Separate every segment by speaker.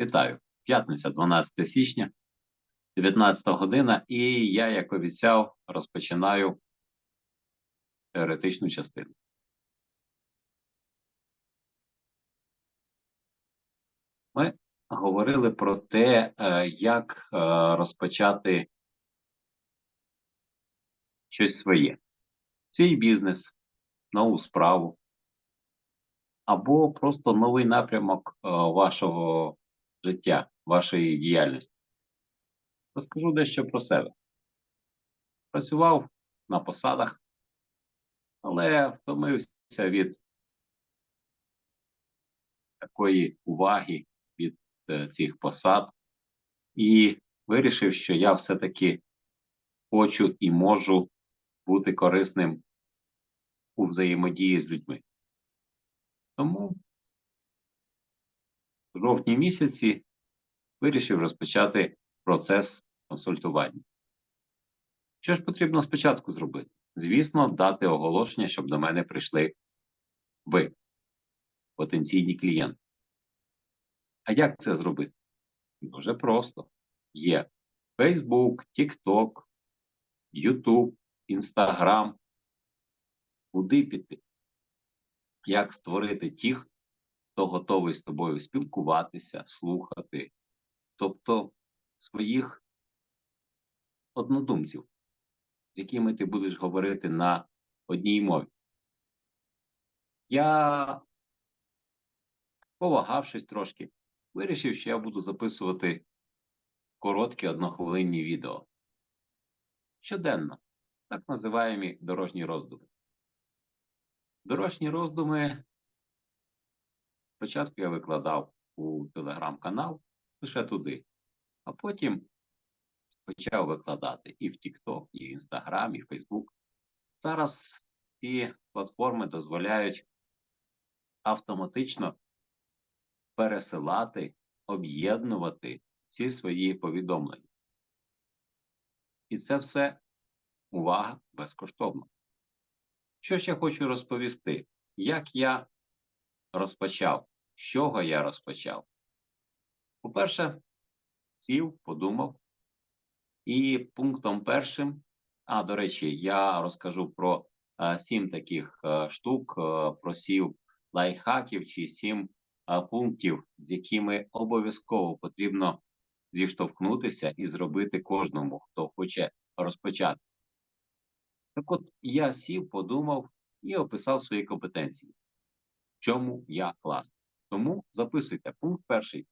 Speaker 1: Вітаю! П'ятниця, 12 січня, 19 година, і я, як обіцяв, розпочинаю теоретичну частину. Ми говорили про те, е, як е, розпочати щось своє, свій бізнес, нову справу, або просто новий напрямок е, вашого життя, вашої діяльності. Розкажу дещо про себе. Працював на посадах, але втомився від такої уваги від е, цих посад і вирішив, що я все-таки хочу і можу бути корисним у взаємодії з людьми. Тому в жовтні місяці вирішив розпочати процес консультування. Що ж потрібно спочатку зробити? Звісно, дати оголошення, щоб до мене прийшли ви, потенційні клієнти. А як це зробити? Дуже просто. Є Facebook, TikTok, YouTube, Instagram. Куди піти? Як створити тих, хто готовий з тобою спілкуватися, слухати, тобто своїх однодумців, з якими ти будеш говорити на одній мові. Я, повагавшись трошки, вирішив, що я буду записувати короткі однохвилинні відео. Щоденно, так називаємо дорожні роздуми. Дорожні роздуми спочатку я викладав у телеграм-канал лише туди, а потім почав викладати і в TikTok, і в Instagram, і в Facebook. Зараз ці платформи дозволяють автоматично пересилати, об'єднувати всі свої повідомлення. І це все увага безкоштовно. Що ж я хочу розповісти? Як я розпочав? З чого я розпочав? По-перше, сів, подумав. І пунктом першим, а до речі, я розкажу про а, сім таких а, штук, а, про сів лайфхаків чи сім пунктів, з якими обов'язково потрібно зіштовхнутися і зробити кожному, хто хоче розпочати. Так от я сів, подумав і описав свої компетенції. Чому я класний. Тому записуйте пункт перший.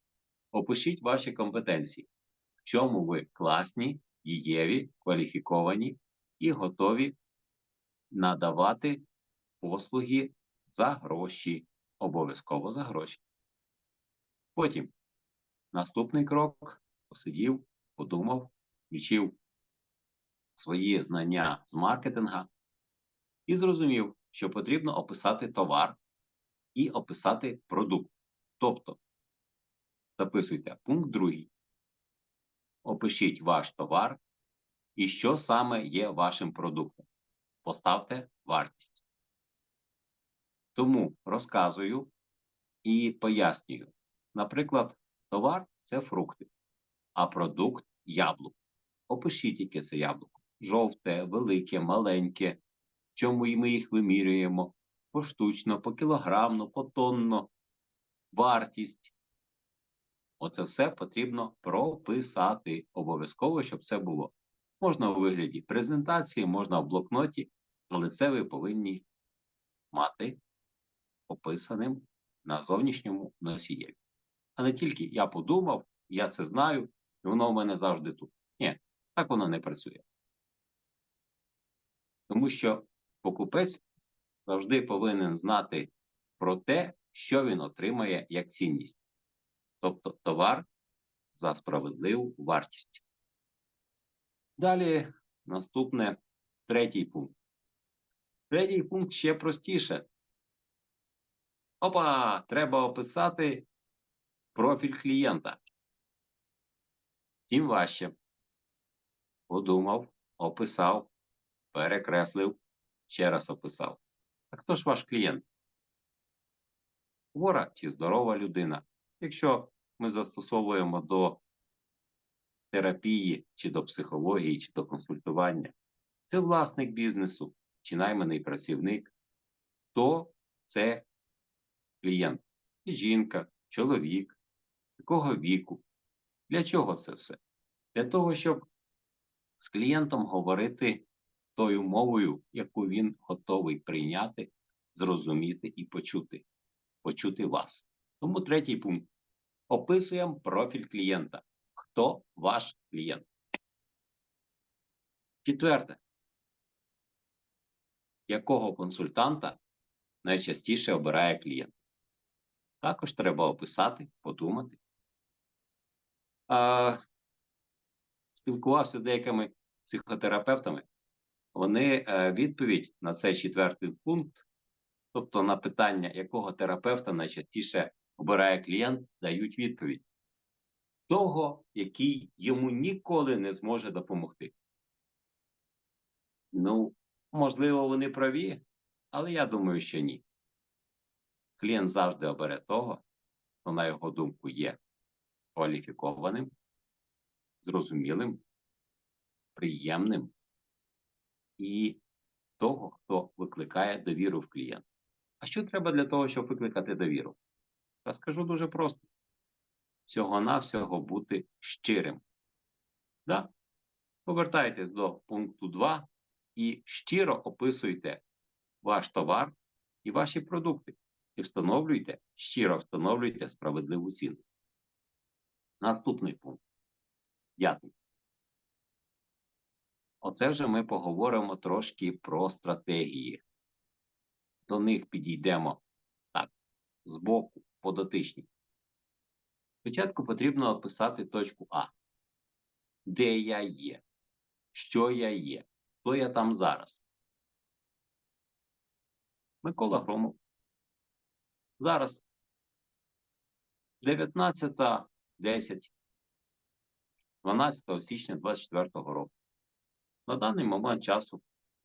Speaker 1: Опишіть ваші компетенції, в чому ви класні, дієві, кваліфіковані і готові надавати послуги за гроші, обов'язково за гроші. Потім наступний крок посидів, подумав, включив свої знання з маркетинга і зрозумів, що потрібно описати товар і описати продукт. Тобто, записуйте пункт другий. Опишіть ваш товар і що саме є вашим продуктом. Поставте вартість. Тому розказую і пояснюю. Наприклад, товар це фрукти, а продукт яблуко. Опишіть, яке це яблуко. Жовте, велике, маленьке. В чому ми їх вимірюємо? Поштучно, покілограмно, потонно, вартість. Оце все потрібно прописати. Обов'язково, щоб це було. Можна у вигляді презентації, можна в блокноті, але це ви повинні мати описаним на зовнішньому носієві. А не тільки я подумав, я це знаю, і воно в мене завжди тут. Ні, так воно не працює. Тому що покупець завжди повинен знати про те, що він отримає як цінність. Тобто товар за справедливу вартість. Далі наступне третій пункт. Третій пункт ще простіше. Опа, треба описати профіль клієнта. Тим важче. Подумав, описав, перекреслив, ще раз описав. А хто ж ваш клієнт? Хвора чи здорова людина? Якщо ми застосовуємо до терапії, чи до психології, чи до консультування. Це власник бізнесу, чи найманий працівник, то це клієнт. Жінка, чоловік, якого віку. Для чого це все? Для того, щоб з клієнтом говорити тою мовою, яку він готовий прийняти, зрозуміти і почути. Почути вас. Тому третій пункт. Описуємо профіль клієнта. Хто ваш клієнт? Четверте. Якого консультанта найчастіше обирає клієнт? Також треба описати, подумати. А, спілкувався з деякими психотерапевтами. Вони е, відповідь на цей четвертий пункт, тобто на питання, якого терапевта найчастіше обирає клієнт, дають відповідь того, який йому ніколи не зможе допомогти. Ну, можливо, вони праві, але я думаю, що ні. Клієнт завжди обере того, хто, на його думку, є кваліфікованим, зрозумілим, приємним і того, хто викликає довіру в клієнта. А що треба для того, щоб викликати довіру? Я скажу дуже просто: всього-навсього бути щирим. Да? Повертайтесь до пункту 2 і щиро описуйте ваш товар і ваші продукти. І встановлюйте, щиро встановлюйте справедливу ціну. Наступний пункт. П'ятий. Оце вже ми поговоримо трошки про стратегії. До них підійдемо так, збоку, по дотичній. Спочатку потрібно описати точку А. Де я є? Що я є? Хто я там зараз? Микола Громов. Зараз 19.10, 12 січня 2024 року. На даний момент часу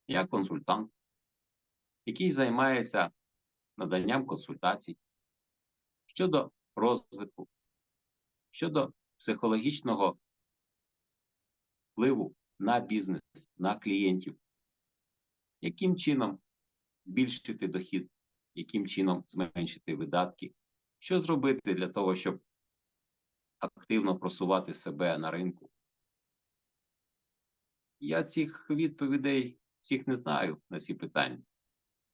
Speaker 1: я консультант, який займається наданням консультацій щодо розвитку, щодо психологічного впливу на бізнес, на клієнтів, яким чином збільшити дохід, яким чином зменшити видатки, що зробити для того, щоб активно просувати себе на ринку. Я цих відповідей всіх не знаю на ці питання,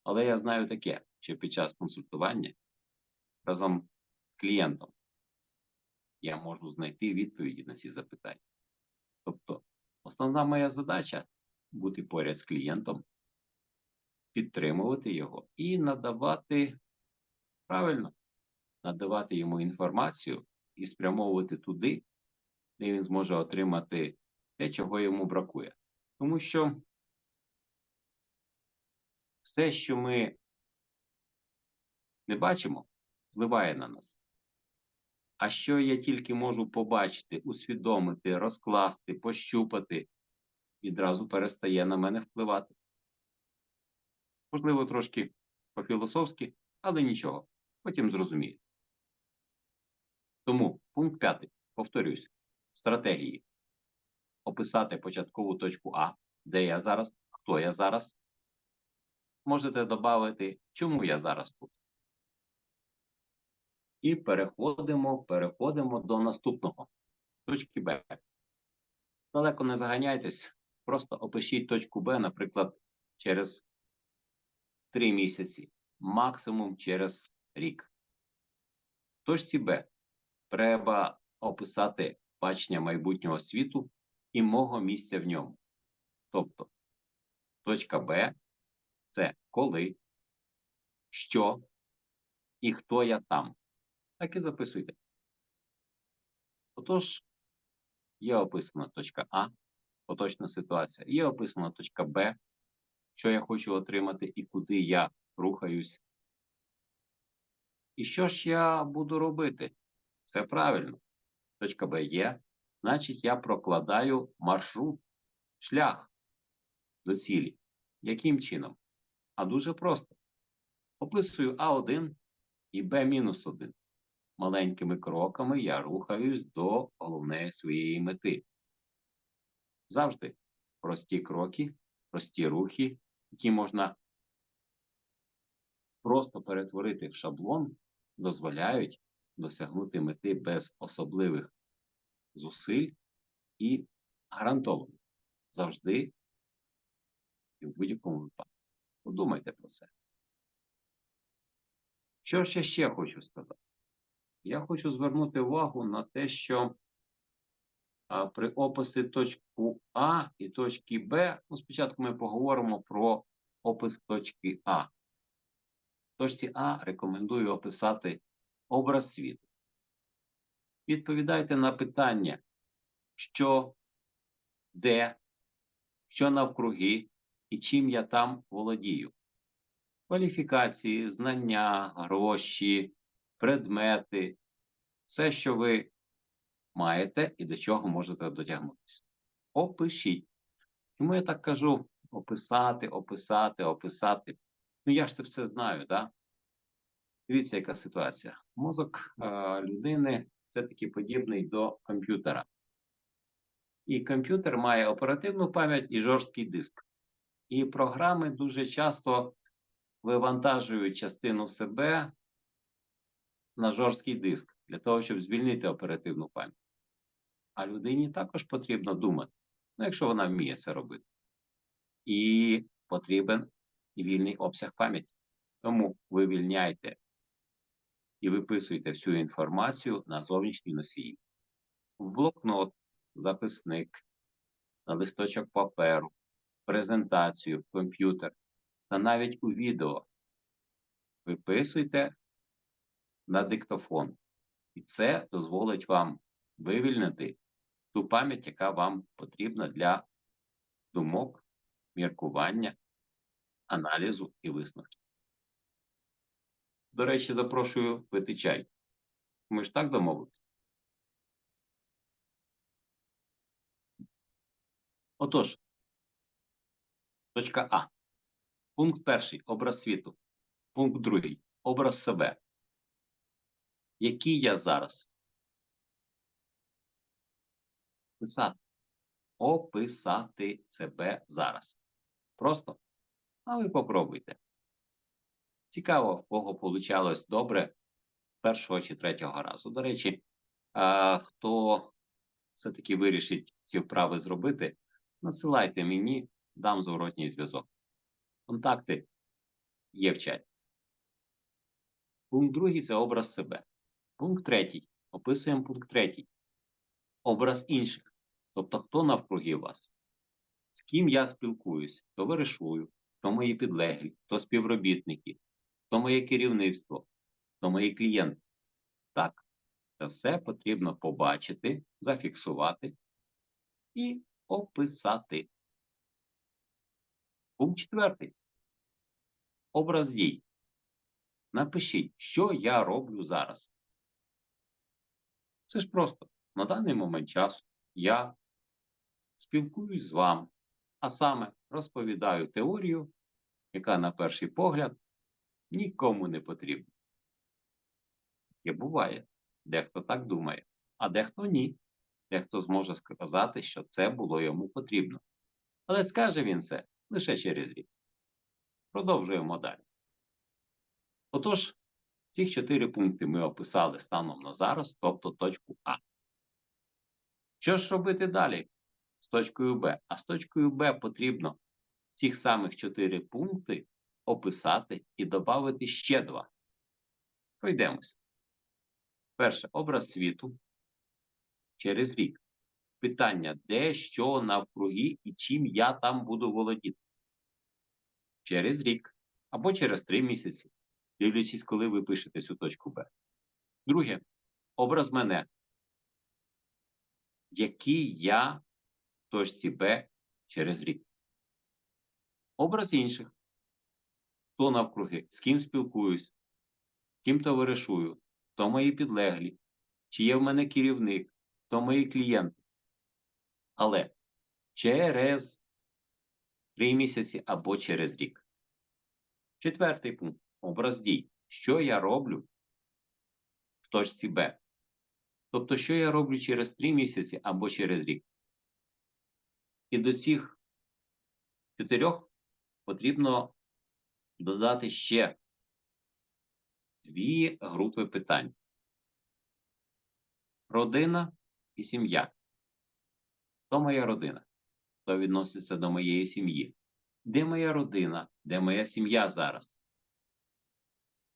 Speaker 1: але я знаю таке, що під час консультування разом з клієнтом я можу знайти відповіді на ці запитання. Тобто, основна моя задача бути поряд з клієнтом, підтримувати його і надавати правильно, надавати йому інформацію і спрямовувати туди, де він зможе отримати те, чого йому бракує. Тому що все, що ми не бачимо, впливає на нас. А що я тільки можу побачити, усвідомити, розкласти, пощупати, відразу перестає на мене впливати. Можливо, трошки по-філософськи, але нічого. Потім зрозумієте. Тому пункт п'ятий. Повторюсь, стратегії. Описати початкову точку А, де я зараз, хто я зараз. Можете додати, чому я зараз тут. І переходимо, переходимо до наступного. Точки Б. Далеко не заганяйтесь, просто опишіть точку Б, наприклад, через 3 місяці, максимум через рік. В точці Б треба описати бачення майбутнього світу і мого місця в ньому. Тобто, точка Б це коли, що і хто я там. Так і записуйте. Отож, є описана точка А, поточна ситуація, є описана точка Б, що я хочу отримати і куди я рухаюсь. І що ж я буду робити? Все правильно. Точка Б є, значить я прокладаю маршрут, шлях до цілі. Яким чином? А дуже просто. Описую А1 і Б-1. маленькими кроками я рухаюсь до головної своєї мети. Завжди прості кроки, прості рухи, які можна просто перетворити в шаблон, дозволяють досягнути мети без особливих зусиль і гарантовано завжди і в будь-якому випадку. Подумайте про це. Що ж я ще хочу сказати? Я хочу звернути увагу на те, що а, при описі точку А і точки Б, ну, спочатку ми поговоримо про опис точки А. В точці А рекомендую описати образ світу. Відповідайте на питання, що, де, що навкруги і чим я там володію. Кваліфікації, знання, гроші, предмети, все, що ви маєте і до чого можете дотягнутися. Опишіть. Чому я так кажу? Описати, описати, описати. Ну я ж це все знаю, так? Дивіться, яка ситуація. Мозок е, людини все-таки подібний до комп'ютера. І комп'ютер має оперативну пам'ять і жорсткий диск. І програми дуже часто вивантажують частину себе на жорсткий диск для того, щоб звільнити оперативну пам'ять. А людині також потрібно думати, ну, якщо вона вміє це робити. І потрібен вільний обсяг пам'яті. Тому вивільняйте і виписуйте всю інформацію на зовнішній носії. В блокнот, записник, на листочок паперу, презентацію, комп'ютер та навіть у відео. Виписуйте на диктофон. І це дозволить вам вивільнити ту пам'ять, яка вам потрібна для думок, міркування, аналізу і висновків. До речі, запрошую пити чай. Ми ж так домовилися. Отож, точка А. Пункт перший образ світу. Пункт другий образ себе. Який я зараз? Писати. Описати себе зараз. Просто. А ви попробуйте. Цікаво, в кого получалось добре першого чи третього разу. До речі, хто все-таки вирішить ці вправи зробити, насилайте мені, дам зворотній зв'язок. Контакти є в чаті. Пункт другий це образ себе. Пункт третій. Описуємо пункт третій. Образ інших. Тобто, хто навкруги вас, з ким я спілкуюсь, хто вирішую, хто мої підлеглі, хто співробітники, хто моє керівництво, хто мої клієнти. Так, це все потрібно побачити, зафіксувати і описати. Пункт четвертий. Образ дій. Напишіть, що я роблю зараз. Це ж просто на даний момент часу я спілкуюсь з вами, а саме розповідаю теорію, яка на перший погляд нікому не потрібна. І буває, дехто так думає, а дехто ні. Дехто зможе сказати, що це було йому потрібно. Але скаже він це лише через рік. Продовжуємо далі. Отож, ці чотири пункти ми описали станом на зараз, тобто точку А. Що ж робити далі з точкою Б? А з точкою Б потрібно цих самих чотири пункти описати і додати ще два. Пройдемося. Перше, образ світу через рік. Питання, де, що, навкруги і чим я там буду володіти. Через рік або через три місяці, дивлячись, коли ви пишете цю точку Б. Друге, образ мене. Який я в точці Б через рік. Образ інших. Хто навкруги, з ким спілкуюсь, ким товаришую, хто мої підлеглі, чи є в мене керівник, хто мої клієнти. Але через три місяці або через рік. Четвертий пункт образ дій. Що я роблю в точці Б. Тобто, що я роблю через 3 місяці або через рік. І до цих чотирьох потрібно додати ще дві групи питань. Родина і сім'я. Хто моя родина? Хто відноситься до моєї сім'ї? Де моя родина? Де моя сім'я зараз?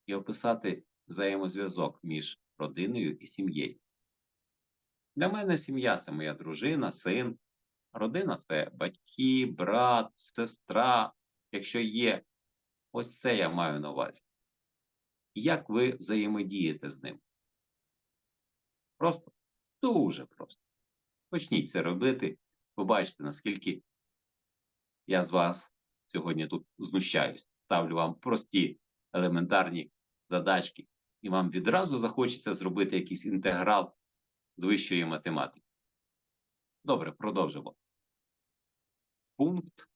Speaker 1: І описати взаємозв'язок між родиною і сім'єю. Для мене сім'я це моя дружина, син. Родина це батьки, брат, сестра, якщо є. Ось це я маю на увазі. Як ви взаємодієте з ним? Просто дуже просто. Почніть це робити. Побачите, наскільки я з вас сьогодні тут знущаюсь. Ставлю вам прості елементарні задачки, і вам відразу захочеться зробити якийсь інтеграл з вищої математики. Добре, продовжимо. Пункт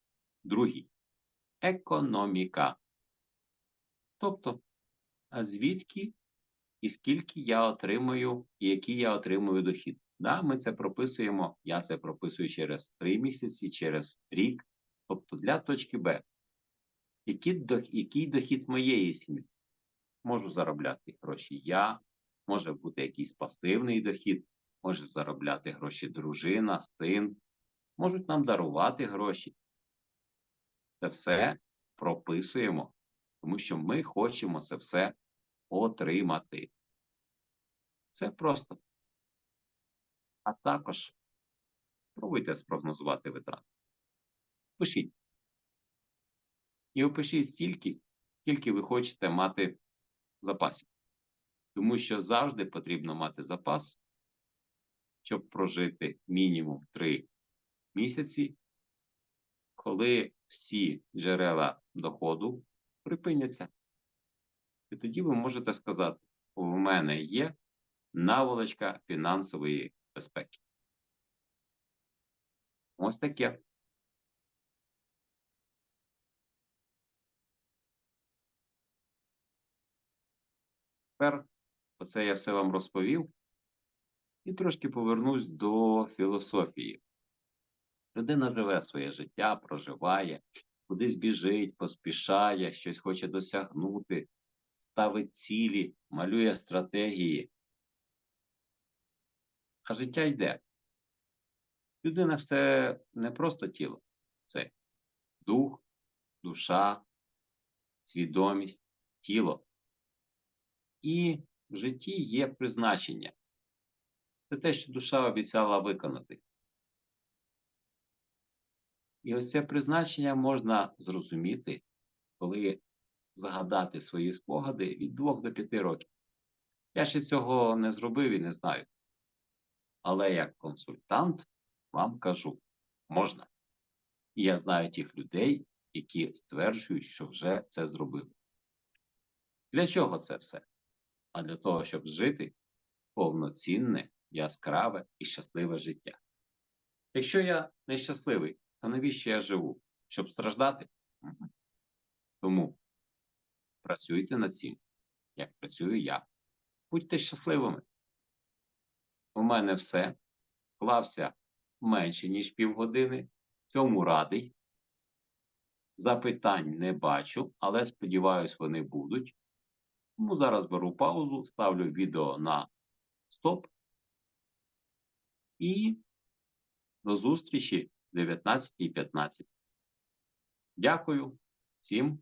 Speaker 1: другий. Економіка. Тобто, а звідки і скільки я отримую, і який я отримую дохід. Да, ми це прописуємо, я це прописую через 3 місяці, через рік, тобто для точки Б. Який, дохід, який дохід моєї сім'ї? Можу заробляти гроші я, може бути якийсь пасивний дохід, може заробляти гроші дружина, син, можуть нам дарувати гроші. Це все прописуємо, тому що ми хочемо це все отримати. Це просто. А також спробуйте спрогнозувати витрати. Пишіть. І опишіть стільки, скільки ви хочете мати запасів. Тому що завжди потрібно мати запас, щоб прожити мінімум 3 місяці, коли всі джерела доходу припиняться. І тоді ви можете сказати, у мене є наволочка фінансової безпеки. Ось таке. Тепер оце я все вам розповів і трошки повернусь до філософії. Людина живе своє життя, проживає, кудись біжить, поспішає, щось хоче досягнути, ставить цілі, малює стратегії. А життя йде. Людина це не просто тіло, це дух, душа, свідомість, тіло. І в житті є призначення. Це те, що душа обіцяла виконати. І ось це призначення можна зрозуміти, коли згадати свої спогади від 2 до 5 років. Я ще цього не зробив і не знаю. Але як консультант вам кажу, можна. І я знаю тих людей, які стверджують, що вже це зробили. Для чого це все? А для того, щоб жити повноцінне, яскраве і щасливе життя. Якщо я нещасливий, то навіщо я живу? Щоб страждати? Тому працюйте над цим, як працюю я. Будьте щасливими. У мене все. Клався менше, ніж півгодини. Цьому радий. Запитань не бачу, але сподіваюсь, вони будуть. Тому зараз беру паузу, ставлю відео на стоп. І до зустрічі 19.15. Дякую всім